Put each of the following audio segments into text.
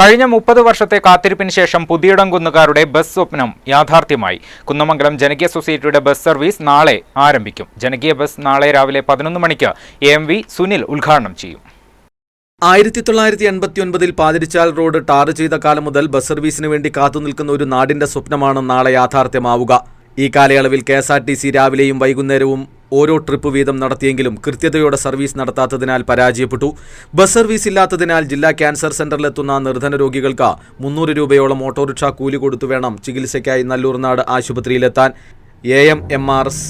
കഴിഞ്ഞ മുപ്പത് വർഷത്തെ കാത്തിരിപ്പിന് ശേഷം പുതിയിടം കുന്നുകാരുടെ ബസ് സ്വപ്നം യാഥാർത്ഥ്യമായി. കുന്നമംഗലം ജനകീയ സൊസൈറ്റിയുടെ ബസ് സർവീസ് നാളെ ആരംഭിക്കും. ജനകീയ ബസ് നാളെ രാവിലെ പതിനൊന്ന് മണിക്ക് എ വി സുനിൽ ഉദ്ഘാടനം ചെയ്യും. ആയിരത്തി തൊള്ളായിരത്തി എൺപത്തി ഒൻപതിൽ പാതിരിച്ചാൽ റോഡ് ടാർ ചെയ്ത കാലം മുതൽ ബസ് സർവീസിന് വേണ്ടി കാത്തുനിൽക്കുന്ന ഒരു നാടിന്റെ സ്വപ്നമാണ് നാളെ യാഥാർത്ഥ്യമാവുക. ഈ കാലയളവിൽ K S R T C രാവിലെയും വൈകുന്നേരവും ഓരോ ട്രിപ്പ് വീതം നടത്തിയെങ്കിലും കൃത്യതയോടെ സർവീസ് നടത്താത്തതിനാൽ പരാജയപ്പെട്ടു. ബസ് സർവീസ് ഇല്ലാത്തതിനാൽ ജില്ലാ ക്യാൻസർ സെന്ററിലെത്തുന്ന നിർധന രോഗികൾക്ക് മുന്നൂറ് രൂപയോളം ഓട്ടോറിക്ഷ കൂലി കൊടുത്തു വേണം ചികിത്സയ്ക്കായി Nallurnad ആശുപത്രിയിലെത്താൻ. A M M R S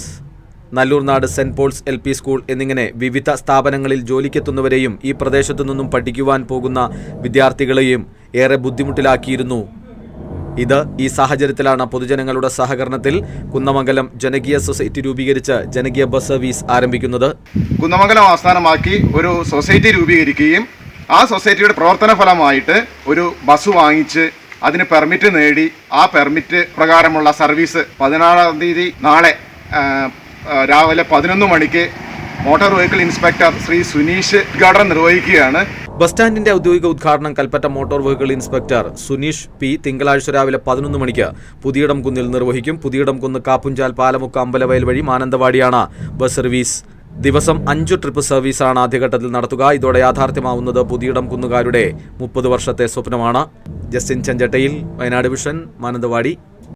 Nallurnad saint Paul's L P school എന്നിങ്ങനെ വിവിധ സ്ഥാപനങ്ങളിൽ ജോലിക്കെത്തുന്നവരെയും ഈ പ്രദേശത്തു നിന്നും പഠിക്കുവാൻ പോകുന്ന വിദ്യാർത്ഥികളെയും ഏറെ ബുദ്ധിമുട്ടിലാക്കിയിരുന്നു ഇത് ഈ സാഹചര്യത്തിലാണ് പൊതുജനങ്ങളുടെ സഹകരണത്തിൽ കുന്നമംഗലം ജനകീയ സൊസൈറ്റി രൂപീകരിച്ച് ജനകീയ ബസ് സർവീസ് ആരംഭിക്കുന്നത്. കുന്നമംഗലം ആസ്ഥാനമാക്കി ഒരു സൊസൈറ്റി രൂപീകരിക്കുകയും ആ സൊസൈറ്റിയുടെ പ്രവർത്തന ഫലമായിട്ട് ഒരു ബസ് വാങ്ങിച്ച് അതിന് പെർമിറ്റ് നേടി. ആ പെർമിറ്റ് പ്രകാരമുള്ള സർവീസ് പതിനാറാം തീയതി നാളെ രാവിലെ പതിനൊന്ന് മണിക്ക് motor vehicle inspector Shri Suneesh ഉദ്ഘാടനം നിർവഹിക്കുകയാണ്. ബസ് സ്റ്റാൻഡിന്റെ ഔദ്യോഗിക ഉദ്ഘാടനം Kalpetta motor vehicle inspector Suneesh P തിങ്കളാഴ്ച രാവിലെ പതിനൊന്ന് മണിക്ക് പുതിയിടം കുന്നിൽ നിർവഹിക്കും. പുതിയിടം കുന്ന് കാപ്പുഞ്ചാൽ പാലമുക്ക് അമ്പലവയൽ വഴി മാനന്തവാടിയാണ് ബസ് സർവീസ്. ദിവസം അഞ്ചു ട്രിപ്പ് സർവീസാണ് ആദ്യഘട്ടത്തിൽ നടത്തുക. ഇതോടെ യാഥാർത്ഥ്യമാവുന്നത് പുതിയിടം കുന്നുകാരുടെ മുപ്പത് വർഷത്തെ സ്വപ്നമാണ്. ജസ്റ്റിൻ ചെഞ്ചട്ടയിൽ വയനാട് വിഷൻ മാനന്തവാടി.